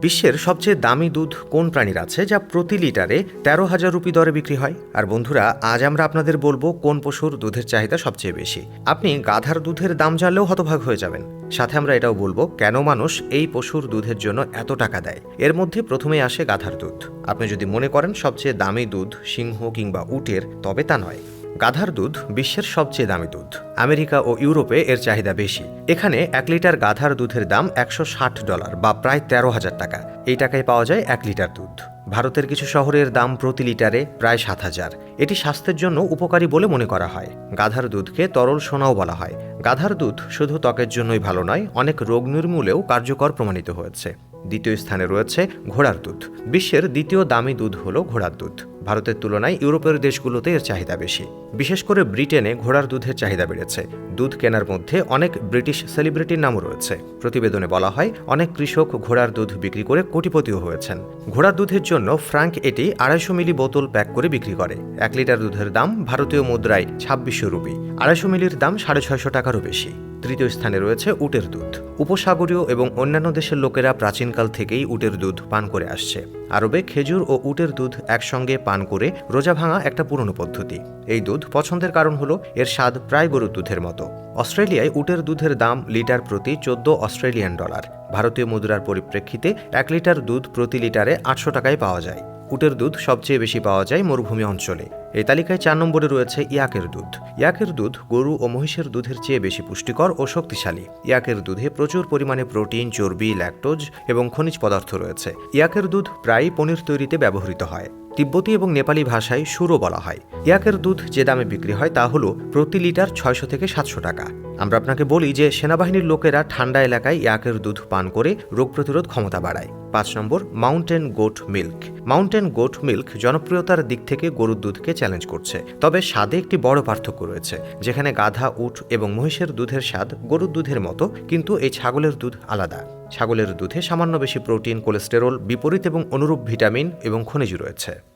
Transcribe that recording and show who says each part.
Speaker 1: বিশ্বের সবচেয়ে দামি দুধ কোন প্রাণীর আছে যা প্রতি লিটারে তেরো হাজার রুপি দরে বিক্রি হয়? আর বন্ধুরা, আজ আমরা আপনাদের বলব কোন পশুর দুধের চাহিদা সবচেয়ে বেশি। আপনি গাধার দুধের দাম জানলেও হতভাগ হয়ে যাবেন। সাথে আমরা এটাও বলব, কেন মানুষ এই পশুর দুধের জন্য এত টাকা দেয়? এর মধ্যে প্রথমেই আসে গাধার দুধ। আপনি যদি মনে করেন সবচেয়ে দামি দুধ সিংহ কিংবা উটের, তবে তা নয়। গাধার দুধ বিশ্বের সবচেয়ে দামি দুধ। আমেরিকা ও ইউরোপে এর চাহিদা বেশি। এখানে এক লিটার গাধার দুধের দাম একশো ষাট ডলার বা প্রায় তেরো হাজার টাকা। এই টাকায় পাওয়া যায় এক লিটার দুধ। ভারতের কিছু শহরের দাম প্রতি লিটারে প্রায় সাত হাজার। এটি স্বাস্থ্যের জন্য উপকারী বলে মনে করা হয়। গাধার দুধকে তরল সোনাও বলা হয়। গাধার দুধ শুধু ত্বকের জন্যই ভালো নয়, অনেক রোগ নির্মূলেও কার্যকর প্রমাণিত হয়েছে। দ্বিতীয় স্থানে রয়েছে ঘোড়ার দুধ। বিশ্বের দ্বিতীয় দামি দুধ হল ঘোড়ার দুধ। ভারতের তুলনায় ইউরোপের দেশগুলোতে এর চাহিদা বেশি। বিশেষ করে ব্রিটেনে ঘোড়ার দুধের চাহিদা বেড়েছে। দুধ কেনার মধ্যে অনেক ব্রিটিশ সেলিব্রিটির নামও রয়েছে। প্রতিবেদনে বলা হয়, অনেক কৃষক ঘোড়ার দুধ বিক্রি করে কোটিপতিও হয়েছেন। ঘোড়ার দুধের জন্য ফ্রাঙ্ক এটি আড়াইশো মিলি বোতল প্যাক করে বিক্রি করে। এক লিটার দুধের দাম ভারতীয় মুদ্রায় ছাব্বিশশো রুপি। আড়াইশো মিলির দাম সাড়ে ছয়শো টাকারও বেশি। তৃতীয় স্থানে রয়েছে উটের দুধ। উপসাগরীয় এবং অন্যান্য দেশের লোকেরা প্রাচীনকাল থেকেই উটের দুধ পান করে আসছে। আরবে খেজুর ও উটের দুধ একসঙ্গে পান করে রোজা ভাঙা একটা পুরনো পদ্ধতি। এই দুধ পছন্দের কারণ হলো এর স্বাদ প্রায় গরুর দুধের মতো। অস্ট্রেলিয়ায় উটের দুধের দাম লিটার প্রতি চোদ্দ অস্ট্রেলিয়ান ডলার। ভারতীয় মুদ্রার পরিপ্রেক্ষিতে এক লিটার দুধ প্রতি লিটারে আটশো টাকায় পাওয়া যায়। উটের দুধ সবচেয়ে বেশি পাওয়া যায় মরুভূমি অঞ্চলে। এই তালিকায় চার নম্বরে রয়েছে ইয়াকের দুধ। ইয়াকের দুধ গরু ও মহিষের দুধের চেয়ে বেশি পুষ্টিকর ও শক্তিশালী। ইয়াকের দুধে প্রচুর পরিমাণে প্রোটিন, চর্বি, ল্যাকটোজ এবং খনিজ পদার্থ রয়েছে। ইয়াকের দুধ প্রায়ই পনির তৈরিতে ব্যবহৃত হয়। তিব্বতী এবং নেপালি ভাষায় সুরও বলা হয়। ইয়াকের দুধ যে দামে বিক্রি হয় তা হলো প্রতি লিটার ছয়শো থেকে সাতশো টাকা। আমরা আপনাকে বলি যে সেনাবাহিনীর লোকেরা ঠান্ডা এলাকায় ইয়াকের দুধ পান করে রোগ প্রতিরোধ ক্ষমতা বাড়ায়। পাঁচ নম্বর, mountain goat milk. Mountain goat milk জনপ্রিয়তার দিক থেকে গরুর দুধকে চ্যালেঞ্জ করছে। তবে স্বাদে একটি বড় পার্থক্য রয়েছে। যেখানে গাধা, উট এবং মহিষের দুধের স্বাদ গরুর দুধের মতো, কিন্তু এই ছাগলের দুধ আলাদা। ছাগলের দুধে সামান্য বেশি প্রোটিন, কোলেস্টেরল, বিপরীত এবং অনুরূপ ভিটামিন এবং খনিজ রয়েছে।